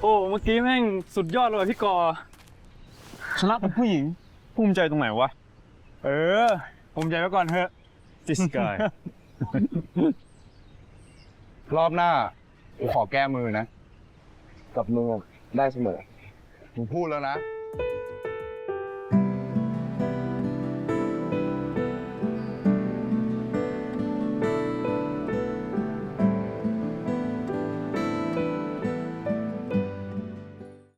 โอ้เมื่อกี้แม่งสุดยอดเลยว่ะพี่กอ ชนะเป็นผู้หญิง ภูมิใจตรงไหนวะ เออภูมิใจไว้ก่อนเถอะ this guy รอบหน้ากูขอแก้มือนะ กับมือได้เสมอกูพูดแล้วนะ